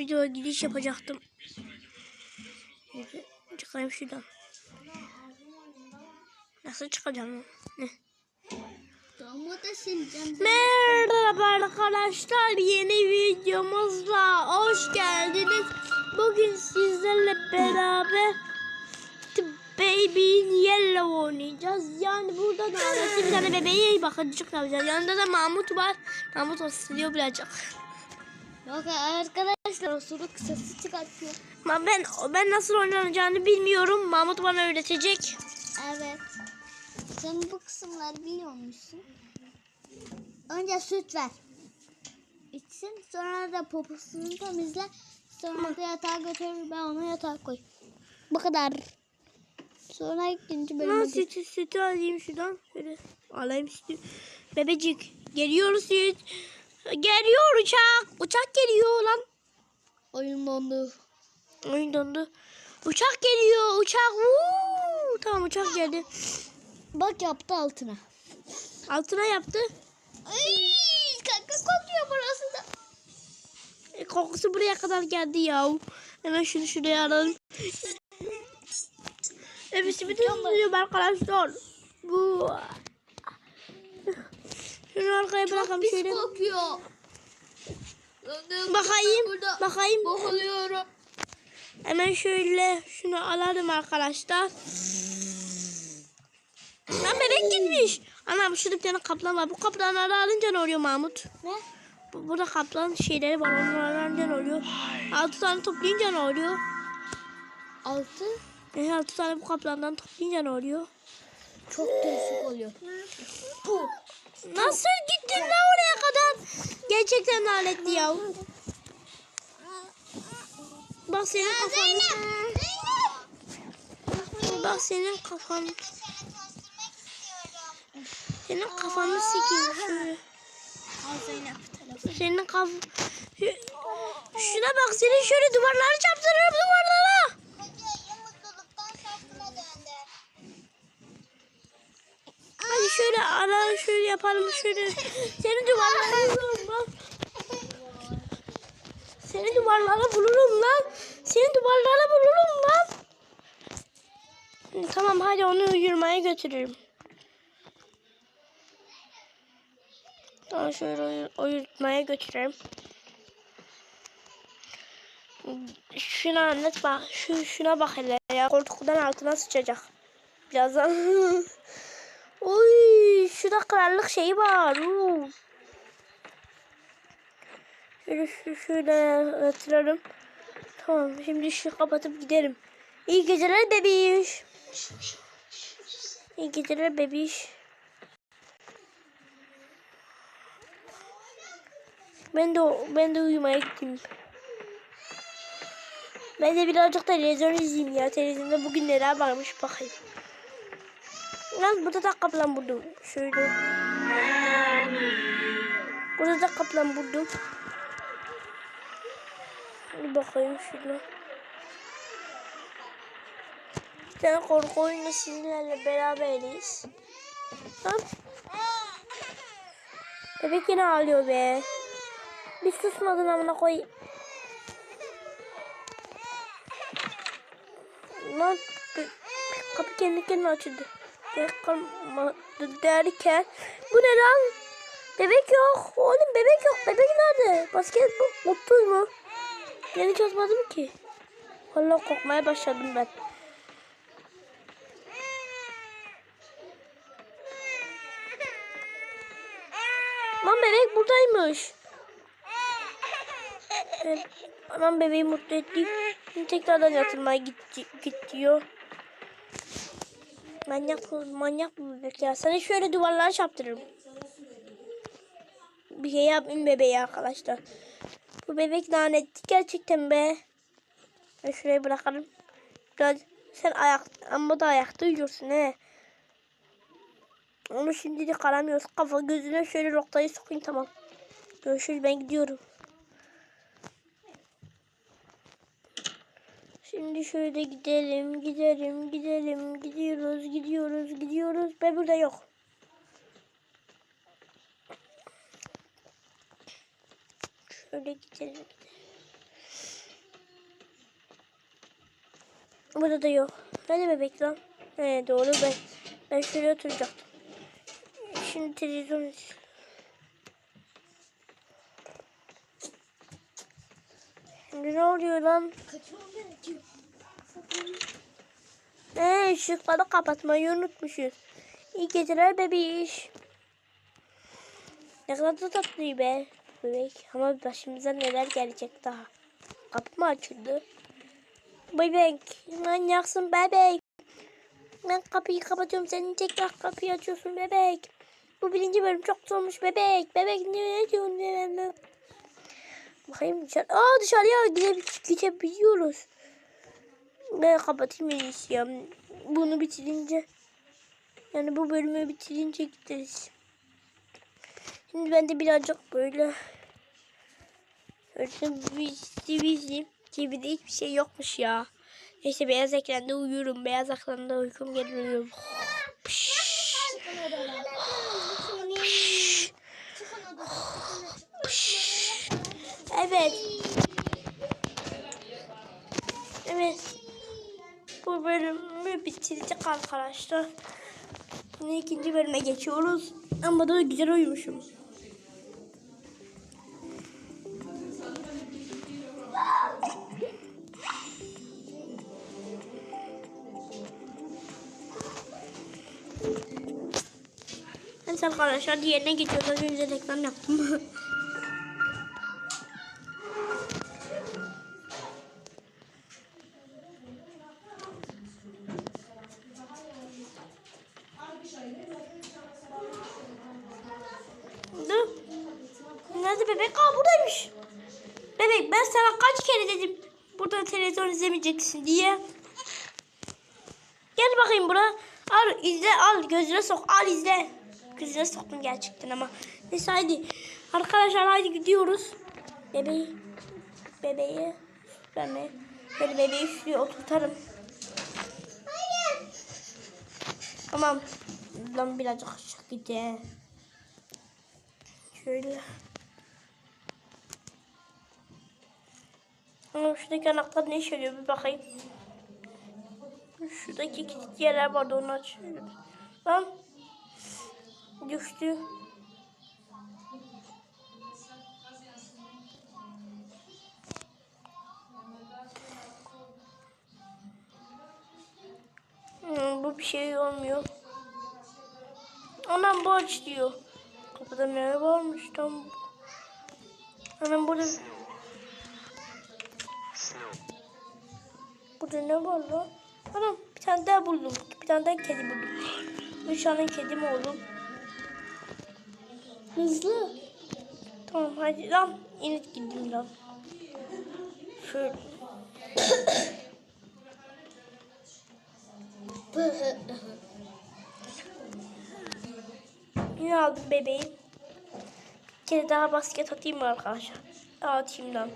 Videoya giriş yapacaktım. Çıkayım şuradan. Nasıl çıkacağım? Ne? Merhaba arkadaşlar yeni videomuzla hoş geldiniz. Bugün sizlerle beraber The Baby in Yellow oynayacağız. Yani burada da annesi bir tane bebeğe bakıcık yapacağız. Yanında da Mahmut var. Mahmut osuruyor birazcık. Yok arkadaşlar osuruk sesi çıkartıyor. Ama ben ben nasıl oynanacağını bilmiyorum. Mahmut bana öğretecek. Evet. Sen bu kısımları biliyor musun? Önce süt ver. İçsin sonra da poposunu temizle. Sonra da yatağa götür ben onu yatağa koy. Bu kadar. Sonra ikinci Ben bölüme geç. sütü, sütü alayım şuradan. Şöyle alayım sütü. Bebecik. Geliyor süt. Geliyor uçak. Uçak geliyor lan. Oyun dondu. Oyun dondu. Uçak geliyor. Uçak. Woo! Tamam uçak geldi. Bak yaptı altına. Altına yaptı. Ay, kanka kokuyor burası da. E, kokusu buraya kadar geldi ya. Hemen şunu şuraya alalım. Evet bir tanıyorum arkadaşlar. Bu. Şunu arkaya bırakalım Pis şöyle. kokuyor. Bakayım. Burada Bakayım. boğuluyorum. Hemen şöyle şunu alalım arkadaşlar. Lan bebek gitmiş. Anam şurada bir tane kaplan var. Bu kaplanları alınca ne oluyor Mahmut? Ne? Bu- Burada kaplan şeyleri var. Onları alınca ne oluyor? Altı tane toplayınca ne oluyor? Altı altı tane bu kaplandan toplayınca ne oluyor? Çok değişik oluyor. Bu. Nasıl gittin la oraya kadar? Gerçekten lanetli ya. Bak senin kafan. Bak senin kafan. Senin kafanı sikeyim telefon. Senin kaf... Şuna bak senin şöyle duvarları çarptırırım duvarlara. Şöyle ara şöyle yapalım şöyle. Senin duvarlara vururum lan. Senin duvarlara vururum lan. Senin duvarlara vururum lan. Tamam hadi onu uyurmaya götürürüm. Tamam şöyle uyu- uyutmaya götüreyim. Şuna anlat bak. Şu, şuna bak hele ya. Koltuktan altına sıçacak. Birazdan. Oy, şurada krallık şeyi var. Oo. Şöyle şöyle yatıralım. Tamam şimdi ışığı kapatıp gidelim. İyi geceler bebiş. İyi geceler bebiş. Ben de ben de uyumaya gittim. Ben de birazcık televizyon izleyeyim ya. Televizyonda bugün neler varmış bakayım. Lan burada da kaplan buldum. Şöyle. Burada da kaplan buldum. Bir bakayım şuna. Bir tane korku oyunu sizinlerle beraberiz. Lan. Bebek yine ağlıyor be. Bir susmadın amına koy. Lan kapı kendi kendine açıldı. Derken. Bu ne lan? Bebek yok. Oğlum bebek yok. Bebek nerede? Basketbol mutlu mu? Yeni çözmedim ki. Vallahi korkmaya başladım ben. Lan bebek buradaymış. Evet, anam bebeği mutlu ettik. Şimdi tekrardan yatırmaya git, git diyor. Manyak bu, manyak bu bebek ya. Sana şöyle duvarlara çarptırırım. Bir şey yapmayın bebeği arkadaşlar. Bu bebek lanetli gerçekten be. Ben şuraya bırakalım. Biraz sen ayak ama da ayakta uyuyorsun he. Onu şimdi de karamıyoruz. Kafa gözüne şöyle noktayı sokayım tamam. Görüşürüz ben gidiyorum. Şimdi şöyle gidelim, gidelim, gidelim, gidiyoruz, gidiyoruz, gidiyoruz ve burada yok. Şöyle gidelim, gidelim. Burada da yok. Nerede bebek lan? He doğru ben. Ben şöyle oturacaktım. Şimdi televizyon izliyorum. Şimdi ne oluyor lan? Ee, ışıkları kapatmayı unutmuşuz. İyi geceler bebiş. Ne kadar da tatlı be bebek. Ama başımıza neler gelecek daha. Kapı mı açıldı? Bebek. Manyaksın bebek. Ben kapıyı kapatıyorum. Senin tekrar kapıyı açıyorsun bebek. Bu birinci bölüm çok zormuş bebek. Bebek ne diyorsun? Bakayım dışarı. Aa dışarıya gide, gidebiliyoruz. Ben kapatayım en ya. Bunu bitirince. Yani bu bölümü bitirince gideriz. Şimdi ben de birazcık böyle. Öyle bir TV TV'de hiçbir şey yokmuş ya. Neyse beyaz ekranda uyuyorum. Beyaz ekranda uykum geliyor. Evet. Evet. Bu bölümü bitirdik arkadaşlar. Şimdi ikinci bölüme geçiyoruz. Ama da güzel uyumuşum. Evet arkadaşlar diğerine geçiyoruz. Az önce reklam yaptım. izlemeyeceksin diye. Gel bakayım buraya. Al izle al gözüne sok al izle. Gözüne soktum gerçekten ama. Neyse hadi. Arkadaşlar hadi gidiyoruz. Bebeği. Bebeği. Ben mi? Böyle bebeği şuraya oturtarım. Tamam. Lan birazcık aşağı gidelim. Şöyle. Şuradaki anahtar ne işe yarıyor bir bakayım. Şuradaki kilit yerler vardı onu açıyorum. Lan. Düştü. Hmm, bu bir şey olmuyor. Anam bu aç diyor. Kapıda ne varmış tam. Anam burada. Burada ne var lan? Anam bir tane daha buldum. Bir tane daha kedi buldum. Üç tane kedi mi oğlum? Hızlı. Tamam hadi lan. İnit gittim lan. Şöyle. Yine aldım bebeğim. Bir kere daha basket atayım mı arkadaşlar? Atayım lan.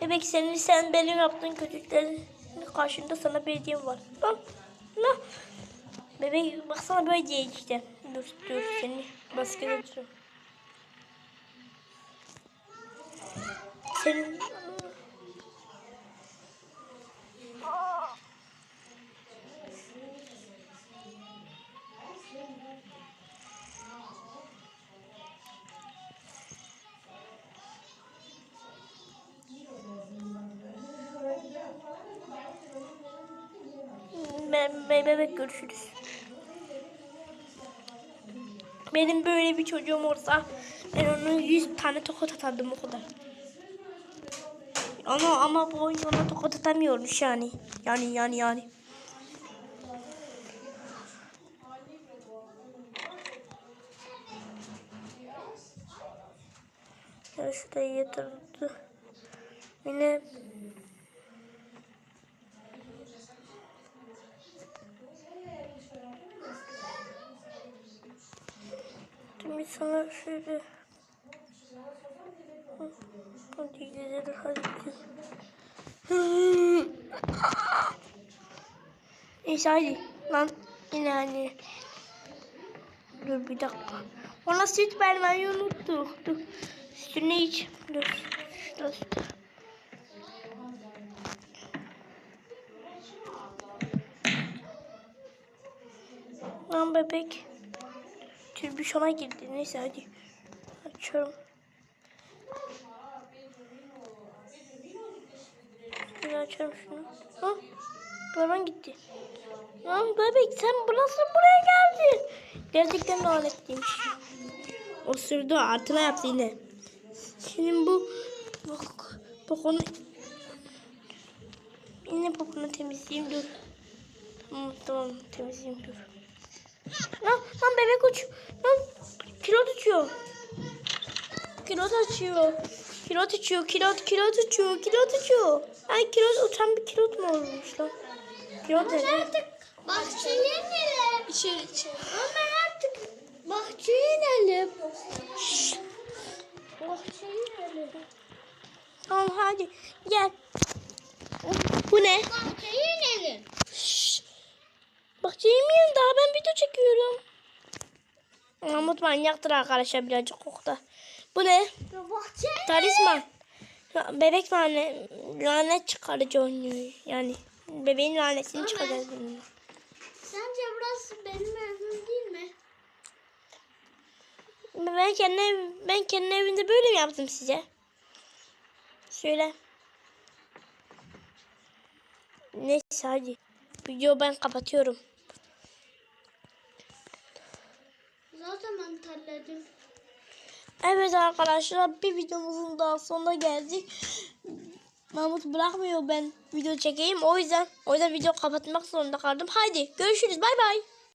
Bebek senin sen benim yaptığın kötülüklerin karşında sana bir hediyem var. Lan. Lan. Bebek baksana böyle değil işte. Dur dur seni basket atıyorum. Senin Bebek görüşürüz. Benim böyle bir çocuğum olsa ben ona 100 tane tokat atardım o kadar. Ama ama bu oyun ona tokat atamıyormuş yani. Yani yani yani. Ya şuraya yatırdı. Yine Şimdi sana şöyle Hadi gidelim hadi Neyse hadi lan. Yine hani. Dur bir dakika. Ona süt vermeyi unuttuk Dur. Üstüne iç. Dur. Şurası Lan bebek. Türbüşona girdi. Neyse hadi. Açıyorum. Şöyle açıyorum şunu. Ha? Baban gitti. Lan bebek sen nasıl buraya geldin? Gerçekten lanetliymiş. O sürdü artına yaptı yine. Şimdi bu bak bak onu yine bokunu temizleyeyim dur. Tamam tamam temizleyeyim dur. Lan lan bebek uç. Lan kilot uçuyor. Kilot açıyor. Kilot uçuyor. Kilot kilot uçuyor. Kilot uçuyor. Ay kilot uçan bir kilot mu olmuş lan? Kilot ne? Bahçeye inelim. İçeri içeri. Ama artık bahçeye inelim. Bahçeye inelim. Tamam hadi gel. Bu ne? Bahçeye inelim. Şşş. Bak Cemil daha ben video çekiyorum. Mahmut manyaktır arkadaşlar birazcık koktu. Bu ne? Talisman. Bebek lanet, lanet çıkarıcı oynuyor. Yani bebeğin lanetini çıkarıyor. Sence burası benim evim değil mi? Ben kendi, ev- ben kendi evimde böyle mi yaptım size? Söyle. Neyse hadi. Videoyu ben kapatıyorum. Evet arkadaşlar bir videomuzun daha sonuna geldik. Mahmut bırakmıyor ben video çekeyim. O yüzden o yüzden video kapatmak zorunda kaldım. Haydi görüşürüz. Bay bay.